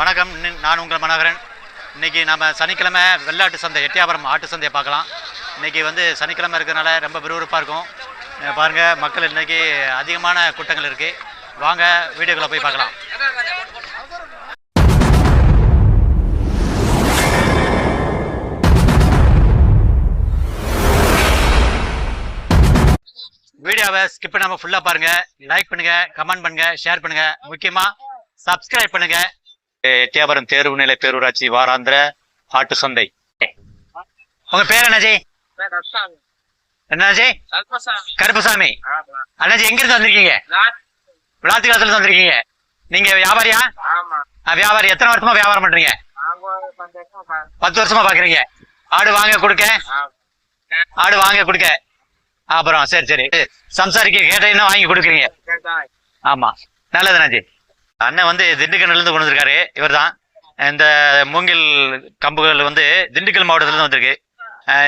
வணக்கம். நான் உங்கள் மனோகரன். இன்னைக்கு நம்ம சனிக்கிழமை வெள்ளாட்டு சந்தை எட்டியாபுரம் ஆட்டு சந்தையை பார்க்கலாம். இன்னைக்கு வந்து சனிக்கிழமை இருக்கிறதுனால ரொம்ப விறுவிறுப்பாக இருக்கும். பாருங்கள் மக்கள் இன்றைக்கி அதிகமான கூட்டங்கள் இருக்குது வாங்க வீடியோக்குள்ள போய் பார்க்கலாம். வீடியோவை ஸ்கிப் நம்ம ஃபுல்லாக பாருங்கள் லைக் பண்ணுங்கள் கமெண்ட் பண்ணுங்கள் ஷேர் பண்ணுங்கள் முக்கியமாக சப்ஸ்கிரைப் பண்ணுங்கள் எட்டியாபுரம் தேர்வு நிலை பேரூராட்சி வாராந்திர ஆட்டு சந்தை. உங்க பேர் என்னஜி என்னாஜி கருப்பசாமி. அண்ணாஜி எங்க இருந்து வந்திருக்கீங்க? விளாத்துக்காலத்துல வந்திருக்கீங்க. நீங்க வியாபாரியா? வியாபாரி. எத்தனை வருஷமா வியாபாரம் பண்றீங்க? பத்து வருஷமா பாக்குறீங்க. ஆடு வாங்க கொடுக்க? ஆடு வாங்க கொடுக்க? அப்புறம் சரி சரி. சம்சாரிக்க கேட்டீங்கன்னா வாங்கி கொடுக்குறீங்க? ஆமா. நல்லது அண்ணாஜி அண்ணன் வந்து திண்டுக்கல்லேருந்து கொண்டு வந்திருக்காரு. இவர் தான் இந்த மூங்கில் கம்புகள் வந்து திண்டுக்கல் மாவட்டத்துலேருந்து வந்திருக்கு.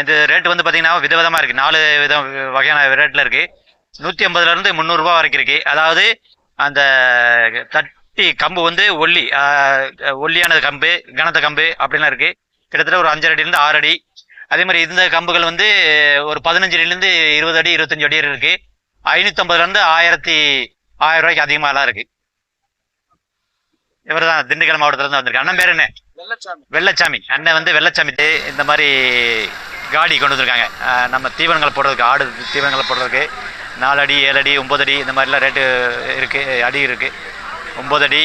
இந்த ரேட் வந்து பார்த்தீங்கன்னா விதவிதமா இருக்கு. நாலு விதம் வகையான ரேட்ல இருக்கு. நூற்றி ஐம்பதுல இருந்து வரைக்கும் இருக்கு. அதாவது அந்த தட்டி கம்பு வந்து ஒல்லி ஒல்லியானது ஒல்லியான கம்பு கனத்த கம்பு அப்படிலாம் இருக்கு. கிட்டத்தட்ட ஒரு அஞ்சரை அடியிலிருந்து ஆறு அடி. அதே மாதிரி இந்த கம்புகள் வந்து ஒரு பதினஞ்சு இருந்து இருபது அடி இருபத்தஞ்சு அடி இருக்கு. ஐநூத்தி ஐம்பதுல இருந்து ஆயிரத்தி ஆயிரம் ரூபாய்க்கு எல்லாம் இருக்கு. இவர் தான் திண்டுக்கல் மாவட்டத்துல இருந்து வந்திருக்கு அண்ணன் பேர் என்ன? வெள்ளச்சாமி. அண்ணன் வந்து வெள்ளச்சாமி இந்த மாதிரி காடி கொண்டு வந்திருக்காங்க. நம்ம தீவனங்கள் போடுறதுக்கு ஆடு தீவனங்கள் போடுறதுக்கு நாலு அடி ஏழு அடி ஒம்பது அடி இந்த மாதிரிலாம் ரேட்டு இருக்கு அடி இருக்கு. ஒம்பது அடி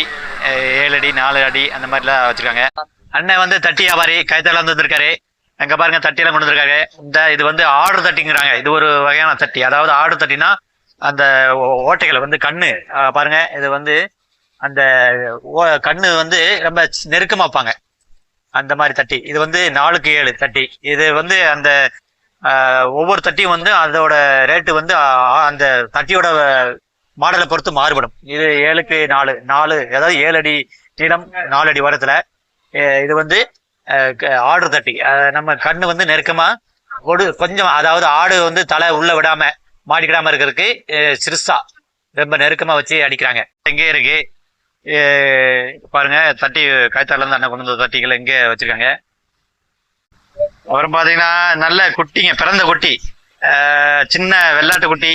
ஏழு அடி நாலு அடி அந்த மாதிரிலாம் வச்சிருக்காங்க. அண்ணன் வந்து தட்டி வியாபாரி கைத்தால வந்து வந்திருக்காரு. அங்க பாருங்க தட்டியெல்லாம் கொண்டு வந்திருக்காரு. இந்த இது வந்து ஆடு தட்டிங்கிறாங்க. இது ஒரு வகையான தட்டி. அதாவது ஆடு தட்டினா அந்த ஓட்டைகள் வந்து கண்ணு. பாருங்க இது வந்து அந்த ஓ- கண்ணு வந்து ரொம்ப நெருக்கமா வைப்பாங்க அந்த மாதிரி தட்டி. இது வந்து நாலுக்கு ஏழு தட்டி. இது வந்து அந்த ஒவ்வொரு தட்டியும் வந்து அதோட ரேட்டு வந்து அந்த தட்டியோட மாடலை பொறுத்து மாறுபடும். இது ஏழுக்கு நாலு. நாலு அதாவது ஏழு அடி நீளம் நாலு அடி உயரத்துல இது வந்து க- ஆடு தட்டி. நம்ம கண்ணு வந்து நெருக்கமா ஒரு கொஞ்சம் அதாவது ஆடு வந்து தலை உள்ள விடாம மாடிக்கிடாம இருக்கிறதுக்கு சிறுசா ரொம்ப நெருக்கமா வச்சு அடிக்கிறாங்க. எங்கே இருக்கு. பாருங்க தட்டி கைத்தால இருந்து அண்ணன் கொண்டு வந்த தட்டிகள் இங்கே வச்சிருக்காங்க. அப்புறம் பாத்தீங்கன்னா நல்ல குட்டிங்க பிறந்த குட்டி. சின்ன வெள்ளாட்டு குட்டி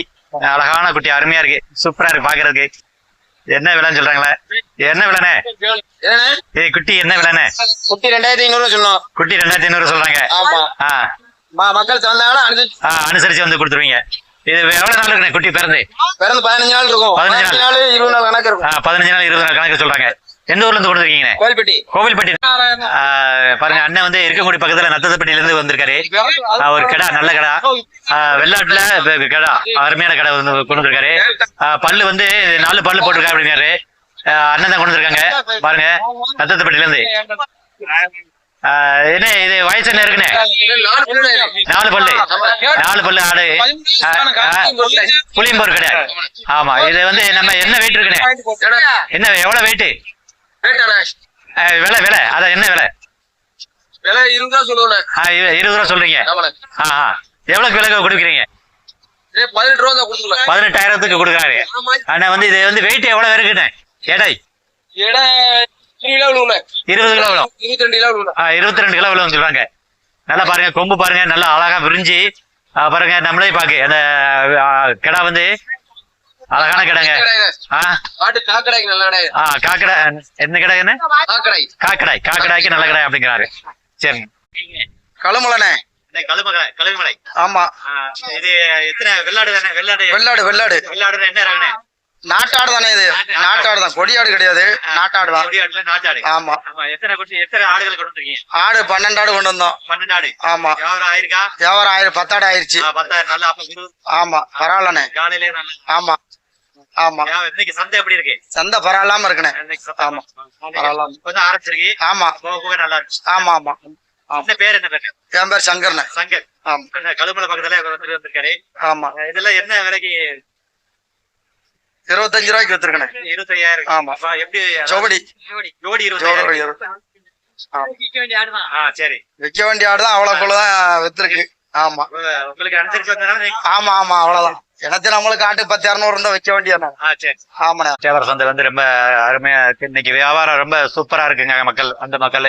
அழகான குட்டி அருமையா இருக்கு. சூப்பரா இருக்கு பாக்குறதுக்கு. என்ன விலைன்னு சொல்றாங்களே? என்ன என்னண்ணே? ஏய் குட்டி என்ன விலைண்ணே? குட்டி ரெண்டாயிரத்தி ஐநூறு சொன்னோம். குட்டி ரெண்டாயிரத்தி ஐநூறு சொல்றாங்க. மக்கள் அனுசரிச்சு வந்து கொடுத்துருவீங்க. இது எவ்வளவு நாள் இருக்குண்ணே? குட்டி பிறந்து. பிறந்து பதினஞ்சு நாள் இருக்கும். பதினஞ்சு நாள். இருபது நாள் கணக்கு இருக்கும். பதினஞ்சு நாள் இருபது நாள் கணக்கு சொல்றாங்க. எந்த ஊர்ல இருந்து கொடுத்துருக்கீங்க கோவில்பட்டி. ஆ, பாருங்க அண்ணன் வந்து இருக்கங்குடி பக்கத்துல நத்தத்தப்பட்டியில இருந்து வந்திருக்காரு ஒரு கடை நல்ல கடை. வெள்ளாட்டுல கடை அருமையான கடை வந்து கொண்டு வந்திருக்காரு. பல்லு வந்து நாலு பல்லு போட்டிருக்கா அப்படின்னாரு. ஆ, அண்ணன் தான் கொண்டு வந்திருக்காங்க. பாருங்க நத்தத்தப்பட்டியில இருந்து என்ன இது வயசு என்ன இருக்குண்ணே நாலு பல்லு. நாலு பல்லு ஆடு. புளியம்பூர் கடை. ஆமா இது வந்து நம்ம என்ன வெயிட் இருக்குண்ணே என்ன எவ்வளவு வெயிட் விலை விலை. அதான் என்ன விலை? விலை இருந்தா சொல்லுவேன் ஆ, இரு- இருபது ரூபா சொல்றீங்க. ஆ ஆ. விலை கொடுக்குறீங்க? பதினெட்டு பதினெட்டாயிரத்துக்கு கொடுக்குறாரு. ஆனா வந்து இது வந்து வெயிட் எவ்வளவு இருக்குண்ணே எடை எடை. இருபது கிலோ விழும். இருபத்தி ரெண்டு கிலோ ஆ, இருபத்தி ரெண்டு கிலோ விழும் சொல்றாங்க. நல்லா பாருங்க கொம்பு பாருங்க நல்லா அழகா விரிஞ்சு பாருங்க நம்மளே பாக்கு அந்த கிடா வந்து அழகான கிடாங்க. காக்கடை என்ன கடை என்ன காக்கடை. காக்கடாய் காக்கடாய்க்கு நல்ல கடை அப்படிங்கிறாரு. சரி. களுமலனே கழுமலை கழுமலை ஆமா. இது எத்தனை வெள்ளாடு தானே? வெள்ளாடு வெள்ளாடு வெள்ளாடு. வெள்ளாடு என்ன நாட்டாடு தானே இது? நாட்டாடு. தான் கொடியாடு கிடையாது. நாட்டாடு. தான் ஆமா எத்தனை ஆடுகள் கொண்டு வந்திருக்கீங்க? ஆடு பன்னெண்டு ஆடு கொண்டு வந்தோம். பன்னெண்டு ஆடு ஆமா. வியாபாரம் ஆயிருக்கா? வியாபாரம் ஆயிரம் பத்தாடு ஆயிருச்சு. பத்தாயிரம் நல்லா ஆமா பரவாயில்லண்ணே. காலையிலே ஆமா. ஆமா. வியா- இன்னைக்கு சந்தை எப்படி இருக்கு? சந்தை பரவாயில்லாம இருக்குண்ணே. ஆமா. பரவாயில்லாம. கொஞ்சம் ஆரம்பிச்சிருக்கு. ஆமா. போக நல்லா இருக்கு. ஆமா ஆமா. என்ன பேர் என்ன பேர்? என் பேர் சங்கர்ண்ணே. சங்கர். ஆமா. கழுமலை பக்கத்துல வந்திருக்காரு. ஆமா. இதெல்லாம் என்ன விலைக்கு இருபத்தஞ்சு ரூபாய்க்கு வித்துருக்கண்ணே இருபத்தையாயிரம் ஆமா. அப்ப எப்படி ஜோபடி ஜோடி ஜோடி இருபத்தாயிரம் இரு- ஆ. சரி. விற்க வேண்டிய ஆடு தான் அவ்வளவுக்குள்ளதான் வித்துருக்கு. ஆமா. உங்களுக்கு ஆமா ஆமா அவ்வளவுதான். எனக்கு நம்மளுக்கு ஆட்டு பத்து இரநூறு இருந்தா வைக்க வேண்டியது சரி. ஆமாண்ணே. தேவர சந்தை வந்து ரொம்ப அருமையா இருக்கு. இன்னைக்கு வியாபாரம் ரொம்ப சூப்பரா இருக்குங்க மக்கள் அந்த மக்கள்.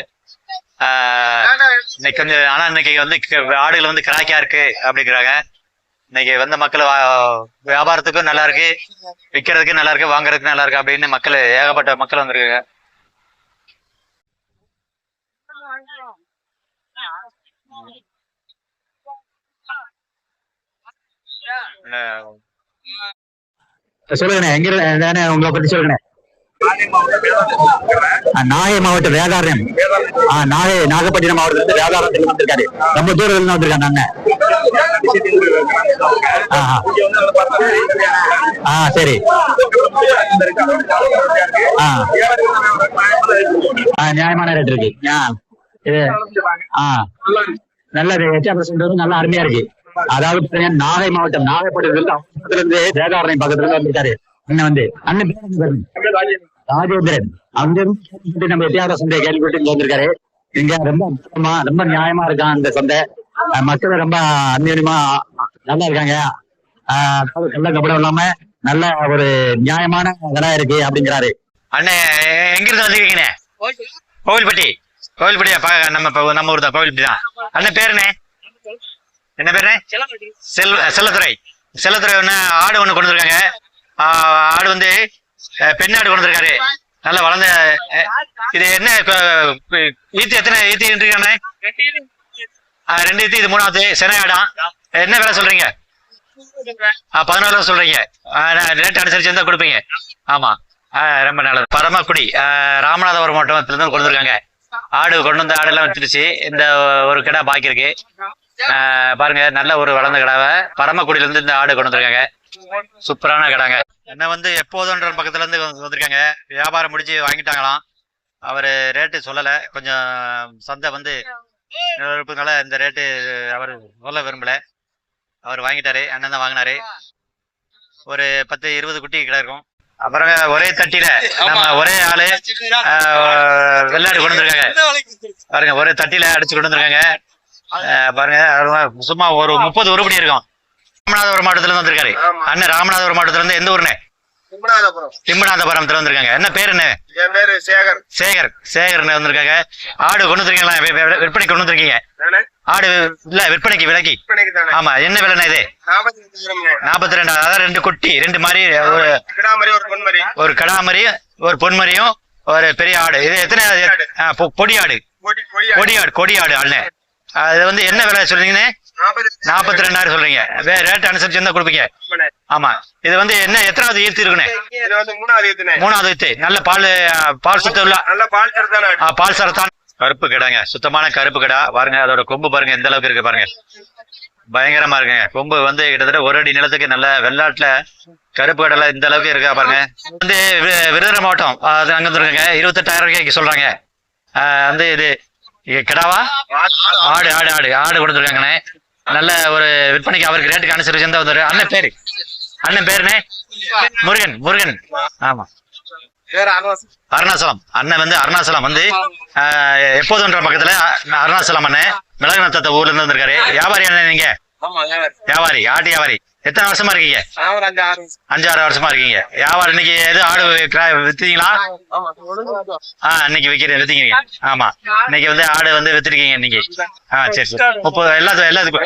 இன்னைக்கு கொஞ்சம் ஆனா இன்னைக்கு வந்து ஆடுகள் வந்து கிராக்கியா இருக்கு அப்படிங்கிறாங்க. இன்னைக்கு வந்த மக்கள் வியாபாரத்துக்கும் நல்லா இருக்கு விற்கிறதுக்கும் நல்லா இருக்கு வாங்குறதுக்கு நல்லா இருக்கு அப்படின்னு மக்கள் ஏகப்பட்ட மக்கள் வந்திருக்காங்க. சொல்லுங்கண்ணே எங்க உங்களை பத்தி சொல்லுங்கண்ணே. நாகை மாவட்டம் வேதாரம் நாகை நாகப்பட்டினம் மாவட்டத்துல வேதாரத்துக்கு வந்திருக்காரு. ரொம்ப தூரத்துல இருந்து வந்திருக்காங்க அண்ணன். ஆ, சரி. ஆ. நியாயமான ரேட் இருக்கு. ஆ, நல்லா அருமையா இருக்கு. அதாவது நாகை மாவட்டம் நாகைப்பட்டினத்துல பக்கத்துல இருந்து வேதாரணை பக்கத்துல இருந்து வந்திருக்காரு. அண்ணன் வந்து அண்ணன் பேர் ராஜேந்திரன். அங்க இருந்து நம்ம எட்டியார சந்தை கேள்விப்பட்டு இங்க வந்திருக்காரு. இங்க ரொம்ப அற்புதமா ரொம்ப நியாயமா இருக்கான் இந்த சந்தை. மக்கள் ரொம்ப அந்நியமா நல்லா இருக்காங்க. அதாவது கள்ள கபடம் இல்லாம நல்ல ஒரு நியாயமான விலை இருக்கு அப்படிங்கிறாரு. அண்ணே எங்கிருந்து வந்திருக்கீங்கண்ணே கோவில்பட்டி. கோவில்பட்டியா? நம்ம இப்ப நம்ம ஊர் தான் கோவில்பட்டி தான். அண்ணன் பேருண்ணே. என்ன பேருண்ணே? செல் செல்லத்துறை. செல்லத்துறை ஒன்று ஆடு ஒன்று கொண்டு வந்திருக்காங்க. ஆடு வந்து பெண்ணாடு பெண் ஆடு கொண்டு வந்திருக்காரு. நல்ல வளர்ந்த இது என்ன ஈத்து எத்தனை ஈத்து இருக்கானே? ரெண்டு ஈத்து இது மூணாவது சென்னை ஆடாம் என்ன விலை சொல்றீங்க? ஆ பதினாலு சொல்றீங்க. ரேட் அனுசரிச்சு இருந்தா கொடுப்பீங்க. ஆமா. ஆ, ரொம்ப நல்லது. பரமக்குடி ராமநாதபுரம் மாவட்டத்திலிருந்து கொண்டு வந்திருக்காங்க. ஆடு கொண்டு வந்த ஆடெல்லாம் வச்சிருச்சு. இந்த ஒரு கிடா பாக்கி இருக்கு. பாருங்க நல்ல ஒரு வளர்ந்த கிடாவை. பரமக்குடியில இருந்து இந்த ஆடு கொண்டு வந்திருக்காங்க. சூப்பரான கிடாங்க. என்ன வந்து எப்போதுன்ற பக்கத்துல இருந்து வந்து- வந்திருக்காங்க. வியாபாரம் முடிச்சு வாங்கிட்டாங்களாம். அவரு ரேட்டு சொல்லல. கொஞ்சம் சந்தை வந்து இருப்பதுனால இந்த ரேட்டு அவர் சொல்ல விரும்பல. அவர் வாங்கிட்டாரு. அண்ணன் தான் வாங்கினாரு. ஒரு பத்து இருபது குட்டி கிடா இருக்கும். அப்புறம் ஒரே தட்டில நம்ம ஒரே ஆளு வெள்ளாடு கொண்டு வந்திருக்காங்க. பாருங்க ஒரே தட்டில அடிச்சு கொண்டு வந்திருக்காங்க. பாருங்க சும்மா ஒரு முப்பது உருப்படி இருக்கும். ராமநாதபுரம் மாவட்டத்துல வந்திருக்காரு. அண்ணன் ராமநாதபுரம் மாவட்டத்துல இருந்து எந்த ஊருண்ணே திம்பநாதபுரத்துல வந்திருக்காங்க. என்ன பேரு என்ன? என் பேரு சேகர். சேகர். சேகர்னு வந்திருக்காங்க. ஆடு கொண்டு வந்திருக்கீங்களா? வி- வி- விற்பனைக்கு கொண்டு வந்திருக்கீங்க. ஆடு இல்ல விற்பனைக்கு விலைக்கு. ஆமா என்ன விலைண்ணா இது? நாற்பத்தி ரெண்டு அதாவது ரெண்டு குட்டி ரெண்டு மாதிரி ஒரு ஒரு கடாமரி ஒரு பொன்மரியும் ஒரு பெரிய ஆடு. இது எத்தனை பொடி ஆடு. கொடி ஆடு. கொடி ஆடு அண்ணன் அது வந்து என்ன விலை சொல்றீங்கன்னு நாற்பத்தி ரெண்டாயிரம் சொல்றீங்க. ரேட் அனுசரிச்சு இருந்தா கொடுப்பீங்க. ஆமா. இது வந்து என்ன எத்தனாவது ஈர்த்து இருக்குன்னு மூணாவது ஈர்த்து. நல்ல பால் பால் சுத்தம் உள்ள நல்ல பால் ஆ, பால் சரத்தான். கருப்பு கிடாங்க. சுத்தமான கருப்பு கிடா. பாருங்க அதோட கொம்பு பாருங்க எந்த அளவுக்கு இருக்கு பாருங்க. பயங்கரமா இருக்குங்க. கொம்பு வந்து கிட்டத்தட்ட ஒரு அடி நிலத்துக்கு நல்ல வெள்ளாட்டுல கருப்பு கடலை இந்த அளவுக்கு இருக்கா பாருங்க. வந்து விருதுநகர் மாவட்டம். அது அங்க வந்துருங்க இருபத்தெட்டாயிரம் ரூபாய்க்கு சொல்றாங்க. வந்து இது கிடாவா? ஆடு ஆடு ஆடு. ஆடு கொடுத்துருக்காங்கண்ணே. நல்ல ஒரு விற்பனைக்கு அவருக்கு ரேட்டுக்கு அனுசரிச்சு இருந்தா வந்தாரு. அண்ணன் பேரு? அண்ணன் பேருண்ணே முருகன் முருகன். ஆமா. அருணாச்சலம் அண்ணன் வந்து அருணாச்சலம் வந்து எப்போதுன்ற பக்கத்துல அ- அருணாச்சலம் அண்ணன் மிளகு நத்தத்த ஊர்ல இருந்து வந்திருக்காரு. வியாபாரி அண்ணன் நீங்க? வியாபாரி ஆட்டு வியாபாரி. எத்தனை வருஷமா இருக்கீங்க? அஞ்சாறு வருஷமா இருக்கீங்க. வியாபாரம் இன்னைக்கு எது ஆடு வித்தீங்களா? ஆ இன்னைக்கு விற்கிறேன் வித்தீங்க ஆமா. இன்னைக்கு வந்து ஆடு வந்து வித்திருக்கீங்க இன்னைக்கு. ஆ சரி சரி. முப்பது எல்லாத்துக்கும் எல்லாத்துக்கும்.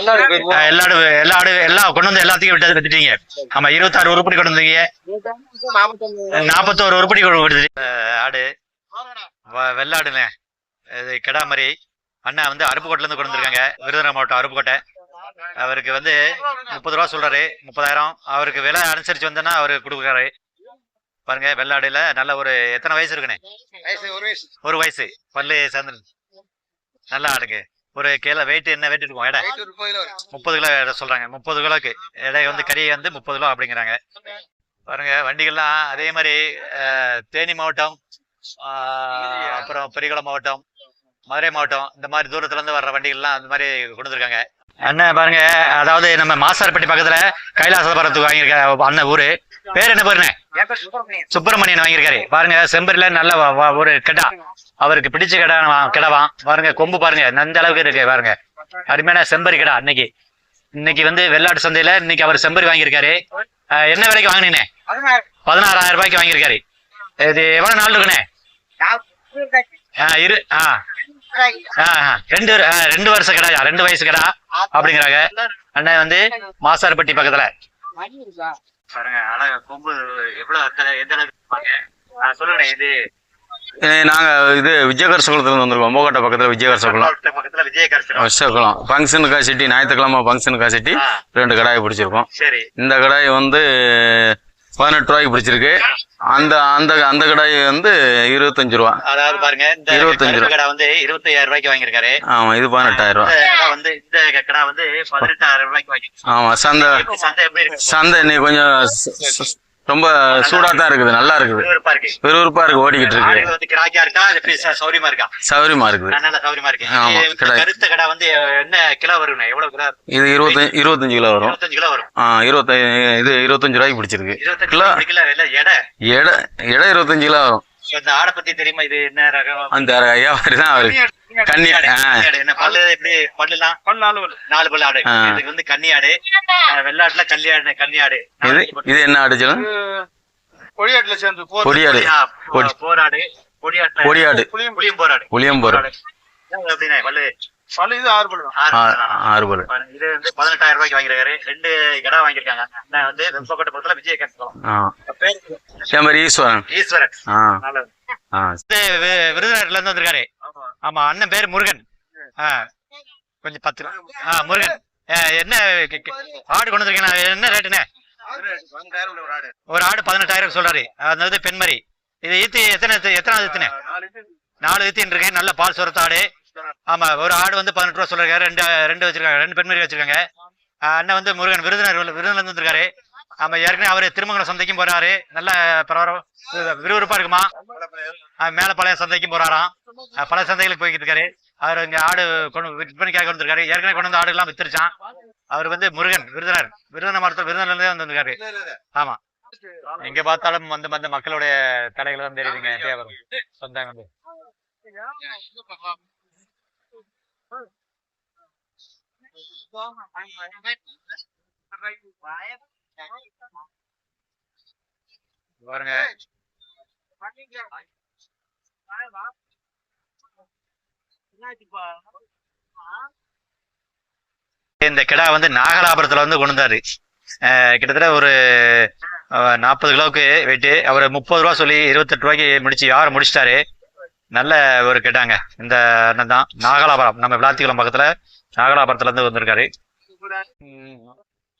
எல்லா ஆடு எல்லா ஆடு எல்லாம் கொண்டு வந்து எல்லாத்தையும் விட்டு வித்துட்டீங்க. ஆமா இருபத்தாறு உருப்படி கொண்டு வந்தீங்க. நாற்பத்தோரு உருப்படி கொண்டு கொடுத்துட்டீங்க ஆ, ஆடு. வ- வெள்ளாடுங்க இது கிடாமரி. அண்ணா வந்து அருப்புக்கோட்டையில இருந்து கொண்டு வந்திருக்காங்க. விருதுநகர் மாவட்டம் அருப்புக்கோட்டை. அவருக்கு வந்து முப்பது ரூபா சொல்றாரு முப்பதாயிரம். அவருக்கு விலை அனுசரிச்சு வந்தேன்னா அவரு கொடுக்குறாரு. பாருங்க வெள்ளாடுல நல்ல ஒரு எத்தனை வயசு இருக்குண்ணே? ஒரு வயசு. பல்லு சேர்ந்து நல்லா ஆடுங்க. ஒரு கிலோ வெயிட் என்ன வெயிட் இருக்கும்? எடை? முப்பது கிலோ எடை சொல்றாங்க. முப்பது கிலோக்கு. எடை வந்து கறி வந்து முப்பது கிலோ அப்படிங்கிறாங்க. பாருங்க வண்டிகள்லாம் அதே மாதிரி தேனி மாவட்டம் அப்புறம் பெரியகுளம் மாவட்டம் மதுரை மாவட்டம் இந்த மாதிரி தூரத்துல இருந்து வர்ற வண்டிகள்லாம் அந்த மாதிரி கொண்டு வந்திருக்காங்க. அண்ணன் பாருங்க அதாவது நம்ம மாசாரப்பட்டி பக்கத்துல கைலாசபுரத்துக்கு வாங்கியிருக்க அண்ணன் ஊரு. பேர் என்ன பேருண்ணே என் பேர் சுப்பிரமணியன். வாங்கியிருக்காரு. பாருங்க செம்பரில நல்ல ஒரு கிடா. அவருக்கு பிடிச்ச கிடா கிடவான் பாருங்க கொம்பு பாருங்க அந்த அளவுக்கு இருக்கு பாருங்க. அருமையான செம்பரி கிடா இன்னைக்கு. இன்னைக்கு வந்து வெள்ளாட்டு சந்தையில இன்னைக்கு அவர் செம்பரி வாங்கியிருக்காரு. என்ன விலைக்கு வாங்கினீங்கண்ணே பதினாறாயிரம் ரூபாய்க்கு வாங்கியிருக்காரு. இது எவ்வளவு நாள் இருக்குண்ணே? இரு ஆ ஆ, ஆ. ரெண்டு ரெண்டு வருஷ கடா ரெண்டு வயசு கடா அப்படிங்கிறாங்க. அண்ணன் வந்து மாசார்பட்டி பக்கத்துல. பாருங்க அழகா கொம்பு எவ்வளவு எந்த அளவுக்கு சொல்லுங்க இது நாங்க இது விஜயகர் சகுலத்துல இருந்து வந்திருக்கோம். மோகட்ட பக்கத்துல விஜயகர் சகுலம். பக்கத்துல விஜயகார் சகுலம். ஃபங்க்ஷனுக்காக சிட்டி ஞாயிற்றுக்கிழமை ஃபங்க்ஷனுக்காக சிட்டி ஆ. ரெண்டு கடாயை பிடிச்சிருக்கோம். சரி. இந்த கடாய் வந்து பதினெட்டு ரூபாய்க்கு பிடிச்சிருக்கு. அந்த அந்த அந்த கடாய் வந்து இருபத்தஞ்சு ரூபா. அதாவது பாருங்க இந்த இருபத்தஞ்சு கருப்பு கடா வந்து இருபத்தையாயிரம் ரூபாய்க்கு வாங்கியிருக்காரு. ஆமா இது பதினெட்டாயிரம் ரூபா. இந்த கடா வந்து இந்த கடா வந்து பதினெட்டாயிரம் ரூபாய்க்கு வாங்கி ஆமா சந்தை சந்தை எப்படி சந்தை இன்னைக்கு கொஞ்சம் ரொம்ப சூடா தான் இருக்குது. நல்லா இருக்குது. விறுவிறுப்பா இருக்கு. ஓடிக்கிட்டு இருக்கு? சௌரியமா இருக்கா? சௌரியமா இருக்குது. ஆமா. கருத்த கடா வந்து என்ன கிலோ வரும்ண்ணே? எவ்வளவு கிலோ? இருக்கும்? இது இருபத்தஞ்சு இருபத்தஞ்சு கிலோ வரும். இருபத்தஞ்சு கிலோ வரும். ஆ இருபத்தி இது இருபத்தஞ்சு ரூபாய்க்கு பிடிச்சிருக்கு. இருபத்தஞ்சு கிலோ எடை எடை இருபத்தஞ்சு கிலோ வரும். இந்த ஆடை பத்தி தெரியுமா? இது என்ன ரகம்? அந்த வியாபாரி தான் அவரு. கன்னி ஆடு. ஆ. கன்னி ஆடு. என்ன பல்லு எப்படி பல்லுலாம்? நாலு பல்லு ஆடு. இதுக்கு வந்து கன்னி ஆடு. வெள்ளாட்டுல கல்லி ஆடு கன்னி ஆடு. இது இது என்ன அடிச்சலும் கொடியாட்டுல சேர்ந்து போர். கொடியாடு. ஆ, கொடி. போராடு. கொடியாட்டுல கொடியாடு. புளியம் போராடு புளியம்போர் எப்படின்னா பல்லு? பல்லு இது ஆறு பல்லு. ஆறு பல்லு இது வந்து பதினெட்டாயிரம் ரூபாய்க்கு வாங்கிருக்காரு ரெண்டு கடை வாங்கியிருக்காங்க. அண்ணன் வந்து வெப்பக்கோட்டை பக்கத்துல விஜய கட்சலம் ஆ. பேர் இதே மாதிரி ஈஸ்வரன். ஈஸ்வரன். விருதுநகர்ல இருந்து வந்திருக்காரு. ஆமா. அண்ணன் பேர் முருகன். கொஞ்சம் பத்து. ஆ முருகன். என்ன ஆடு கொண்டு வந்திருக்கீங்க என்ன ரேட்டுண்ணே ஒரு ஆடு. பதினெட்டாயிரம் சொல்றாரு. அதாவது பெண்மரி. இது ஈத்து எத்தனை எத்தனை ஈத்துனே நாலு ஈத்தின் இருக்கு. நல்ல பால் சுரத்த ஆடு. ஆமா ஒரு ஆடு வந்து பதினெட்டு ரூபா சொல்றாரு ரெண்டு ரெண்டு வச்சிருக்காங்க ரெண்டு பெண்மரி வச்சிருக்காங்க. அண்ணன் வந்து முருகன் விருதுநகர் விருதுநகர்ல இருந்து வந்திருக்காரு. ஆமா ஏற்கனவே அவரு திருமங்கலம் சந்தைக்கும் போறாரு. நல்ல பரவாயில்ல விறுவிறுப்பா இருக்குமா? ஆ, மேலப்பாளையம் சந்தைக்கும் போறாராம். பல சந்தைகளுக்கு போய்கிட்டு இருக்காரு. அவர் இங்க ஆடு கொண்டு விற்பனைக்காக வந்திருக்காரு. ஏற்கனவே கொண்டு வந்து ஆடு எல்லாம் வித்துருச்சான் அவர் வந்து முருகன் மாவட்டத்தில் விருதுநகர்ல இருந்தே வந்து வந்திருக்காரு ஆமா. எங்க பார்த்தாலும் வந்து வந்து மக்களுடைய கடைகள் தான் தெரியுதுங்க சொந்தம் வந்து. பாருங்க. இந்த கிடா வந்து நாகலாபுரத்துல வந்து கொண்டு வந்தாரு அஹ் கிட்டத்தட்ட ஒரு நாற்பது கிலோவுக்கு வெயிட்டு அவர் முப்பது ரூபா சொல்லி இருபத்தெட்டு ரூபாய்க்கு முடிச்சு யார் முடிச்சிட்டாரு? நல்ல ஒரு கிடாங்க. இந்த தான். நாகலாபுரம் நம்ம விளாத்திக்குளம் பக்கத்துல நாகலாபுரத்துல இருந்து வந்திருக்காரு. ம்.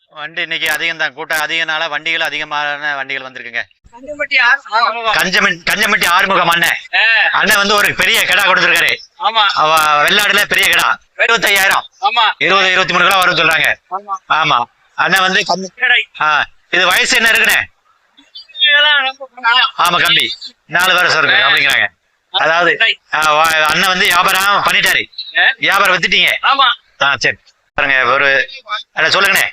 வண்டி இன்னைக்கு அதிகம் தான். கூட்டம் அதிகனால வண்டிகள் அதிகமான வண்டிகள் வந்திருக்குங்க. கஞ்சமட்டி ஆறுமுகம் அண்ணன். அண்ணன் வந்து ஒரு பெரிய கிடா கொடுத்துருக்காரு. வெள்ளாடுல பெரிய கிடா. இருபத்தையாயிரம். ஆமா. இருபது இருபத்தி மூணு கிலோ வரும் சொல்றாங்க. ஆமா. ஆமா. அண்ணன் வந்து கம்மி- ஆ, இது வயசு என்ன இருக்குண்ணே? ஆமா கம்பி. நாலு வருஷம் இருக்கு அப்படிங்கிறாங்க. அதாவது ஆ, வா- அண்ணன் வந்து வியாபாரம் பண்ணிட்டாரு. வியாபாரம் வித்துட்டீங்க. ஆமா. ஆ சரி. பாருங்க ஒரு சொல்லுங்கண்ணே.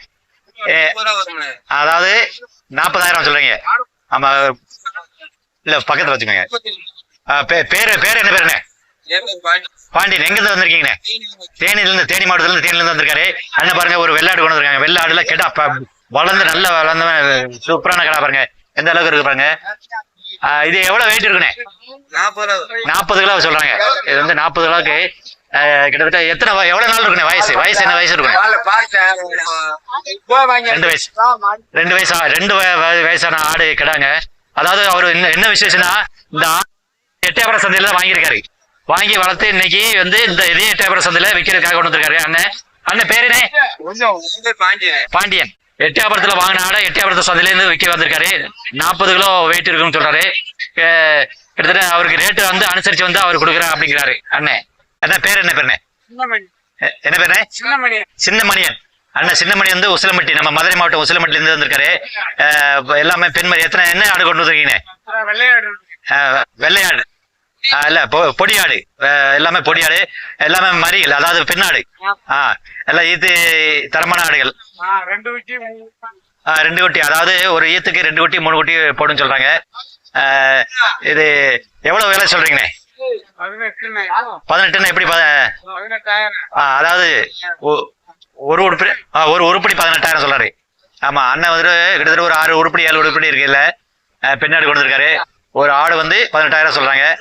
அதாவது நாற்பதாயிரம் சொல்றீங்க. ஆமா இல்ல பக்கத்துல வச்சுக்கோங்க. பேரு பேரு என்ன பேருண்ணே பாண்டியன். எங்க இருந்து வந்திருக்கீங்கண்ணே? தேனியில இருந்து தேனி மாவட்டத்துல இருந்து இருந்து வந்திருக்காரு. அண்ணன் பாருங்க ஒரு வெள்ளாடு கொண்டு வந்திருக்காங்க. வெள்ளாடுல கெடா ப- வளர்ந்து நல்ல வளர்ந்த சூப்பரான கடா பாருங்க. எந்த அளவுக்கு இருக்கு பாருங்க. இது எவ்வளவு வெயிட் இருக்குண்ணே? நாற்பது. கிலோ சொல்றாங்க. இது வந்து நாற்பது கிலோக்கு ஆ, கிட்டத்தட்ட எத்தனை எவ்வளவு நாள் இருக்குண்ணே? வயசு வயசு என்ன வயசு இருக்கும் ரெண்டு வயசு. ரெண்டு வயசா ரெண்டு வய- வய- வயசான ஆடு கிடாங்க. அதாவது அவர் என்ன என்ன விசேஷம்னா இந்த எட்டயபுரம் சந்தையில தான் வாங்கியிருக்காரு. வாங்கி வளர்த்து இன்னைக்கு வந்து இந்த இதே எட்டயபுரம் சந்தையில விற்கிறதுக்காக கொண்டு வந்திருக்காரு. அண்ணன் அண்ணன் பேருனே பாண்டியன். எட்டயபுரத்துல வாங்கின ஆடை எட்டயபுரத்து சந்தையில இருந்து விற்க வந்திருக்காரு. நாற்பது கிலோ வெயிட் இருக்குன்னு சொல்றாரு. கிட்டத்தட்ட அவருக்கு ரேட்டு வந்து அனுசரிச்சு வந்து அவர் கொடுக்குறேன் அப்படிங்கிறாரு. அண்ணன். என்ன பேர் என்ன எ- என்ன சின்னமணி. சின்னமணியன். அண்ணன் சின்னமணி வந்து உசிலம்பட்டி நம்ம மதுரை மாவட்டம் உசிலம்பட்டில இருந்து வந்திருக்காரு. எல்லாமே பெண்மணி எத்தனை என்ன ஆடு கொண்டு வந்திருக்கீங்க? வெள்ளையாடு. இல்ல பொடியாடு. எல்லாமே பொடியாடு. எல்லாமே மறியல் அதாவது பெண்ணாடு ஆ. எல்லாம் இது தரமான ஆடுகள். ரெண்டு குட்டி அதாவது ஒரு ஈத்துக்கு ரெண்டு குட்டி மூணு குட்டி போடுன்னு சொல்றாங்க. இது எவ்வளவு விலை சொல்றீங்கண்ணே? பதினெட்டுன்னா எப்படி பதினெட்டாயிரம் ஆ, அதாவது ஒ- ஒரு உருப்படி ஆ ஒரு உருப்படி பதினெட்டாயிரம் சொல்றாரு. ஆமா அண்ணன் வந்துட்டு கிட்டத்தட்ட ஒரு ஆறு உருப்படி ஏழு உருப்படி இருக்குல்ல. பெண்ணாடு கொண்டு ஒரு ஆடு வந்து பதினெட்டாயிரம் சொல்றாங்க.